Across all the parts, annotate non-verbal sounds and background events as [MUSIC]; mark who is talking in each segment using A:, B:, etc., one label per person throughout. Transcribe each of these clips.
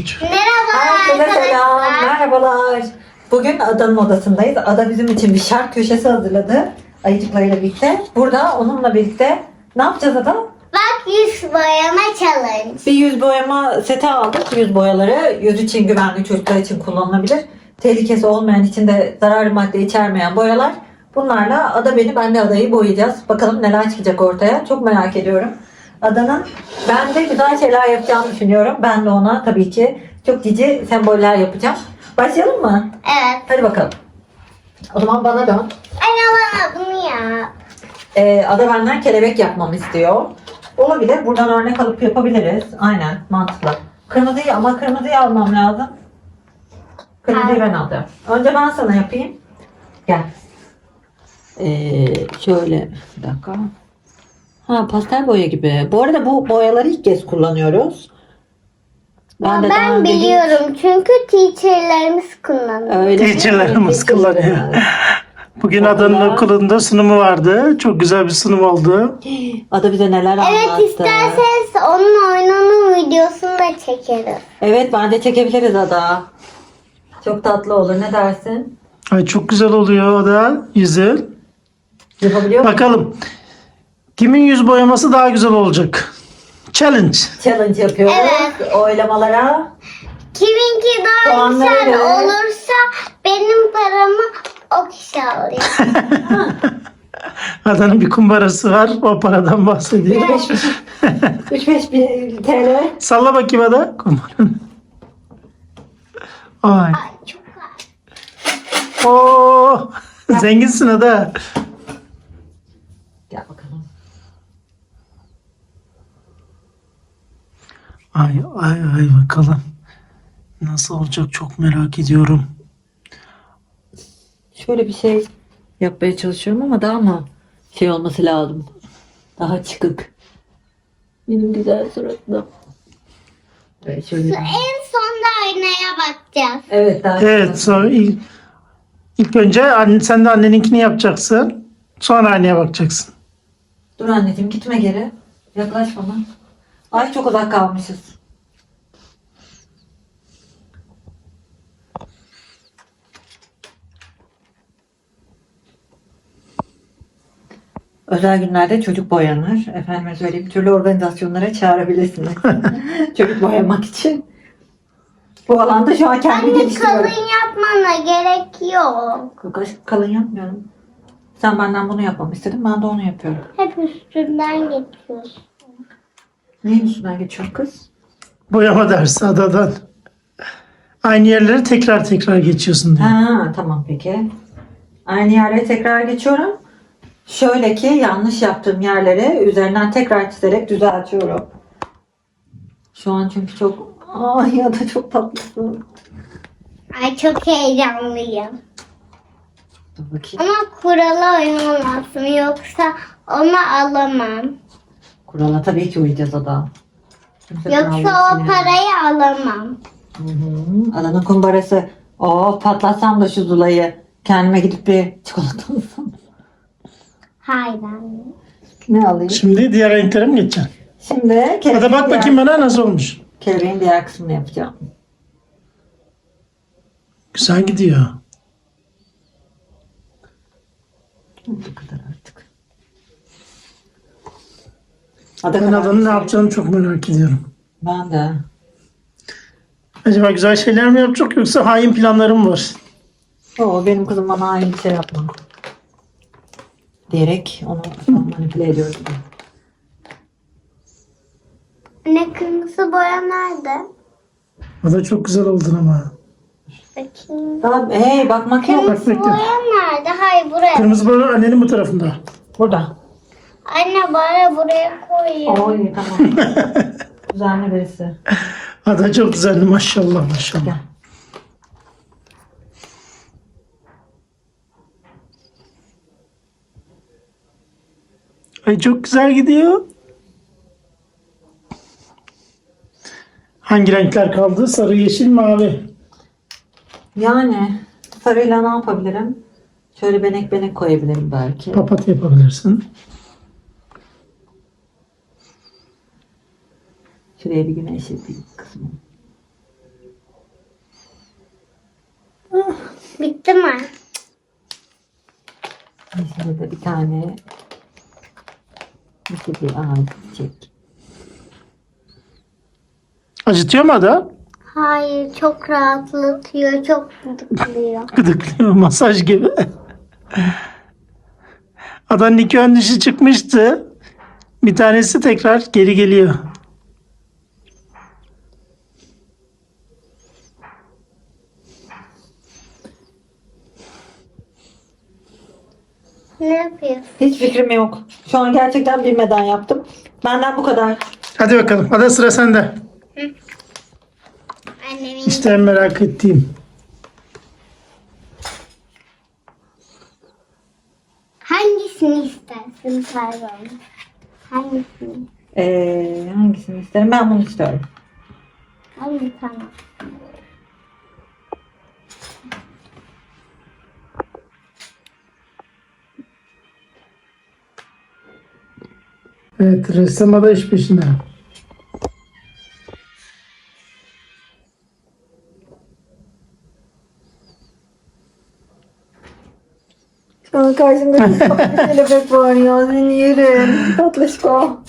A: Üç.
B: Merhaba
C: Herkese selam,
B: arkadaşlar.
C: merhabalar. Bugün Ada'nın odasındayız. Ada bizim için bir şark köşesi hazırladı. Ayıcıklarıyla birlikte. Burada onunla birlikte ne yapacağız Ada?
B: Bak yüz boyama challenge.
C: Bir yüz boyama seti aldık. Yüz boyaları yüz için güvenli çocuklar için kullanılabilir. Tehlikesi olmayan içinde zararlı madde içermeyen boyalar. Bunlarla Ada beni ben de Ada'yı boyayacağız. Bakalım neler çıkacak ortaya. Çok merak ediyorum. Ada'nın ben de güzel şeyler yapacağını düşünüyorum. Ben de ona tabii ki çok cici semboller yapacağım. Başlayalım mı?
B: Evet.
C: Hadi bakalım. O zaman bana dön.
B: Anne bana bunu ya.
C: Ee, Ada benden kelebek yapmamı istiyor. Olabilir. Buradan örnek alıp yapabiliriz. Aynen. Mantıklı. Kırmızıyı ama kırmızıyı almam lazım. Kırmızıyı ben alacağım. Önce ben sana yapayım. Gel. Ee, şöyle bir dakika. Ha pastel boya gibi. Bu arada bu boyaları ilk kez kullanıyoruz.
B: Ben,
C: de daha önce hiç-
B: biliyorum çünkü teacherlerimiz kullanıyor.
C: Öyle mi?
A: Teacherlarımız kullanıyor. [LAUGHS] Bugün Adanın okulunda sunumu vardı. Çok güzel bir sunum oldu. [GASPS]
C: Ada bize neler anlattı.
B: Evet isterseniz onun oyununun videosunu da çekeriz.
C: Evet bence çekebiliriz Ada. Çok tatlı olur. Ne dersin?
A: Ay çok güzel oluyor o da yüzü.
C: Yapabiliyor musun?
A: Bakalım. Kimin yüz boyaması daha güzel olacak? Challenge.
C: Challenge yapıyoruz.
B: Evet.
C: Oylamalara.
B: Kiminki daha
C: Puanları
B: güzel
C: göre.
B: olursa benim paramı o kişi alıyor. [LAUGHS]
A: Adanın bir kumbarası var. O paradan bahsediyor.
C: 3-5 bin [LAUGHS] TL.
A: Salla bakayım Ada. Kumbaranı. Ay.
B: Ay çok.
A: Oo. [LAUGHS] Zenginsin Ada.
C: Gel bakalım.
A: Ay ay ay bakalım. Nasıl olacak çok merak ediyorum.
C: Şöyle bir şey yapmaya çalışıyorum ama daha mı şey olması lazım. Daha çıkık. Benim güzel suratım. Evet şöyle.
B: En sonda aynaya bakacağız.
C: Evet daha
A: Evet sonra ilk, ilk önce anne, sen de anneninkini yapacaksın. Sonra anneye bakacaksın.
C: Dur anneciğim gitme geri. Yaklaş bana. Ay çok uzak kalmışız. Özel günlerde çocuk boyanır. Efendime söyleyeyim türlü organizasyonlara çağırabilirsiniz. [LAUGHS] çocuk boyamak için. Bu alanda şu an kendimi
B: Anne
C: geliştiriyorum.
B: kalın yapmana gerek yok.
C: Kaş- Kalın yapmıyorum. Sen benden bunu yapmamı istedin. Ben de onu yapıyorum.
B: Hep üstünden geçiyorsun.
C: Neyin üstünden geçiyor kız?
A: Boyama dersi adadan. Aynı yerleri tekrar tekrar geçiyorsun diyor.
C: Ha tamam peki. Aynı yerlere tekrar geçiyorum. Şöyle ki yanlış yaptığım yerleri üzerinden tekrar çizerek düzeltiyorum. Şu an çünkü çok ay ya da çok tatlısın.
B: Ay çok heyecanlıyım.
C: Dur bakayım.
B: Ama kurala uymam lazım yoksa onu alamam.
C: Kurala tabii ki uyacağız o da. Kimse
B: Yoksa
C: kuralları
B: o parayı alamam.
C: Hı hı. Adanın kumbarası. Oh patlatsam da şu Zula'yı. Kendime gidip bir çikolata alsam.
B: Hayır anne.
C: Ne alayım?
A: Şimdi diğer renklere mi geçeceksin?
C: Şimdi kelebeğin
A: bak
C: diğer-
A: bakayım bana nasıl olmuş.
C: Kelebeğin diğer kısmını yapacağım.
A: Güzel gidiyor.
C: Bu kadar Ada
A: Ben adanın ne
C: güzel.
A: yapacağını çok merak ediyorum.
C: Ben de.
A: Acaba güzel şeyler mi yapacak yoksa hain planlarım var?
C: O benim kızım bana aynı bir şey yapma. Diyerek onu manipüle ediyorum.
B: Anne kırmızı boya nerede?
A: Ada çok güzel oldun ama.
B: Bakayım.
C: Tamam, hey bakmak yok.
A: Bekle.
B: Boya nerede? Hayır buraya.
A: Kırmızı boya annenin bu tarafında.
C: Burada.
B: Anne bari buraya koyayım.
C: Oy tamam. [LAUGHS] Düzenli birisi.
A: Ada çok güzeldi maşallah maşallah.
C: Gel.
A: Ay çok güzel gidiyor. Hangi renkler kaldı? Sarı, yeşil, mavi.
C: Yani sarıyla ne yapabilirim? Şöyle benek benek koyabilirim belki.
A: Papatya yapabilirsin.
C: Şuraya bir güneşli bir kısmı.
B: Bitti mi?
C: Yeşilde de bir tane bir bir ağaç çiçek.
A: Acıtıyor mu Ada?
B: Hayır çok rahatlatıyor. Çok gıdıklıyor. [LAUGHS]
A: Gıdıklıyor masaj gibi. Adanın iki ön dişi çıkmıştı. Bir tanesi tekrar geri geliyor.
B: Ne yapıyorsun?
C: Hiç fikrim yok. Şu an gerçekten bilmeden yaptım. Benden bu kadar.
A: Hadi bakalım. Ada sıra sende.
B: Annemin
A: İşte en merak ettiğim.
B: hangisini istersin pardon? Hangisini?
C: Ee, hangisini isterim? Ben bunu istiyorum.
B: Hangi tamam.
A: Evet ressam Ada iş peşinde.
C: Şu an karşımda bir tatlı [LAUGHS] kelebek var ya. Seni yerim. Tatlışko.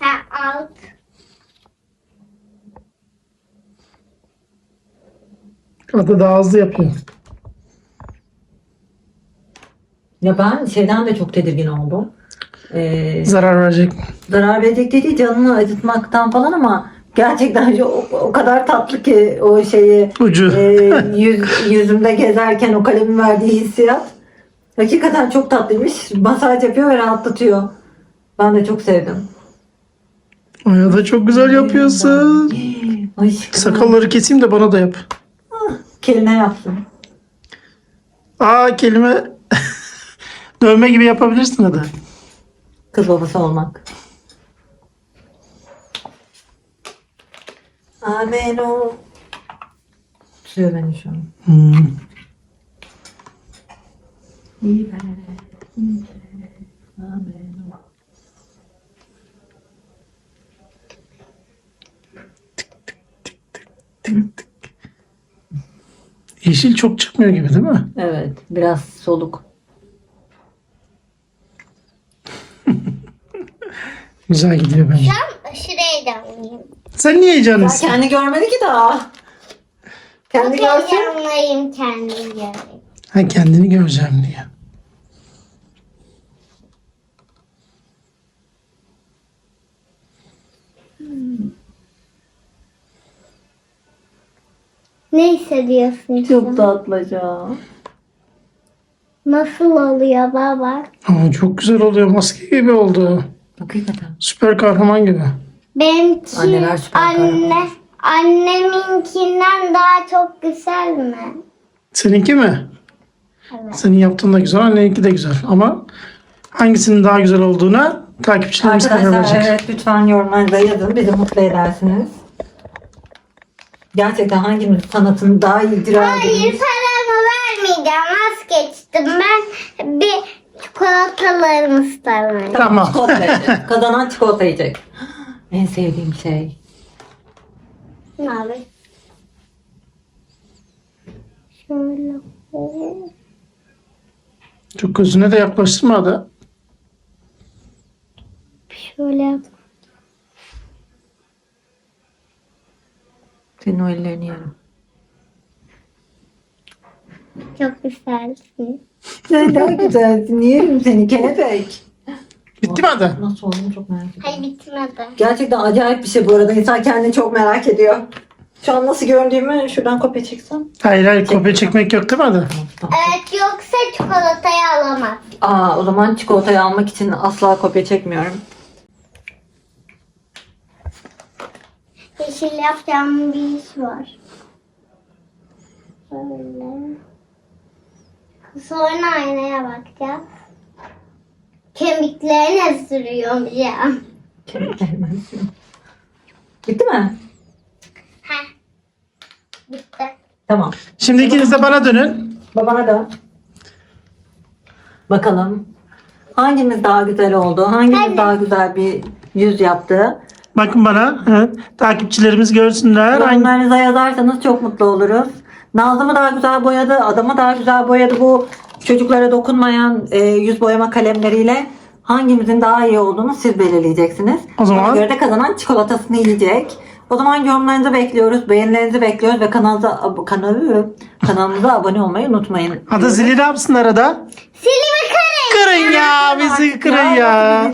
B: Ha alt.
A: Ada daha hızlı yapıyor.
C: Ya ben şeyden de çok tedirgin oldum. Ee,
A: Zarar verecek.
C: zarar verecek dediği canını acıtmaktan falan ama gerçekten o, o kadar tatlı ki o şeyi
A: Ucu.
C: e, [LAUGHS] yüz, yüzümde gezerken o kalemin verdiği hissiyat. Hakikaten çok tatlıymış. Masaj yapıyor ve rahatlatıyor. Ben de çok sevdim.
A: Ay Ada çok güzel yapıyorsun.
C: Aşkım.
A: Sakalları keseyim de bana da yap.
C: Kelime yapsın.
A: Aa kelime [LAUGHS] dövme gibi yapabilirsin Ada.
C: Kız babası olmak. Amen o. Tutuyor beni şu an.
A: Hmm.
C: İyi be. iyi be. Amen o.
A: Yeşil çok çıkmıyor gibi değil mi?
C: Evet, biraz soluk.
A: Güzel gidiyor bence.
B: Tam şuraya da.
A: Sen niye heyecanlısın?
C: Kendi görmedi ki daha. Kendi
B: Çok
C: görsün.
B: heyecanlıyım kendim göreyim.
A: Ha kendini göreceğim diyor.
B: Ne hissediyorsun?
C: Çok tatlıca.
B: Nasıl oluyor baba?
A: Aa, çok güzel oluyor. Maske gibi oldu.
C: Hakikaten.
A: Süper kahraman gibi.
B: Benimki
C: Anneler süper
B: anne,
C: kahraman.
B: anneminkinden daha çok güzel mi?
A: Seninki mi?
B: Evet.
A: Senin yaptığın da güzel, anneninki de güzel. Ama hangisinin daha güzel olduğuna takipçilerimiz karar
C: Arkadaşlar
A: verecek.
C: evet lütfen yorumlarınıza yazın. Bizi mutlu edersiniz. Gerçekten hangimiz sanatını daha iyi icra
B: Hayır
C: edebiliriz?
B: paramı vermeyeceğim vazgeçtim. Ben bir çikolatalarımı isterim.
A: Tamam.
C: Çikolata yiyecek. [LAUGHS] Kazanan çikolata yiyecek. En sevdiğim şey.
B: Ne abi? Şöyle.
A: Çok gözüne de yaklaştırma da.
B: Şöyle yap.
C: Senin o ellerini yerim.
B: Çok güzelsin.
C: Sen daha güzelsin. Yerim seni kelebek.
A: Bitti mi Ada?
C: Nasıl olduğunu çok merak ediyorum.
B: Hayır bitmedi.
C: Gerçekten acayip bir şey bu arada. İnsan kendini çok merak ediyor. Şu an nasıl göründüğümü şuradan kopya çeksem.
A: Hayır hayır kopya çekmek yok değil mi?
C: Tamam.
B: Evet yoksa çikolatayı alamaz.
C: Aa, o zaman çikolatayı almak için asla kopya çekmiyorum.
B: Yeşil yapacağım bir iş var. Sonra aynaya bakacağız. Kemiklerine sürüyorum ya.
C: Kemiklerime sürüyorum. Bitti mi?
B: Heh. Bitti.
C: Tamam.
A: Şimdi ikiniz de bana dönün.
C: Babana da. Bakalım. Hangimiz daha güzel oldu? Hangimiz
B: Hadi.
C: daha güzel bir yüz yaptı?
A: Bakın bana. Evet. Takipçilerimiz görsünler. Hangi...
C: Yorumlarınıza yazarsanız çok mutlu oluruz. Nazlı mı daha güzel boyadı, adamı daha güzel boyadı bu çocuklara dokunmayan e, yüz boyama kalemleriyle. Hangimizin daha iyi olduğunu siz belirleyeceksiniz.
A: O zaman-
C: Ona göre de kazanan çikolatasını yiyecek. O zaman yorumlarınızı bekliyoruz, beğenilerinizi bekliyoruz ve kanalımıza, ab- kanalı, kanalımıza abone olmayı unutmayın.
A: Hadi zili ne yapsın arada?
B: Silimi kırın.
A: Kırın ya bizi kırın
C: Ya,
A: ya.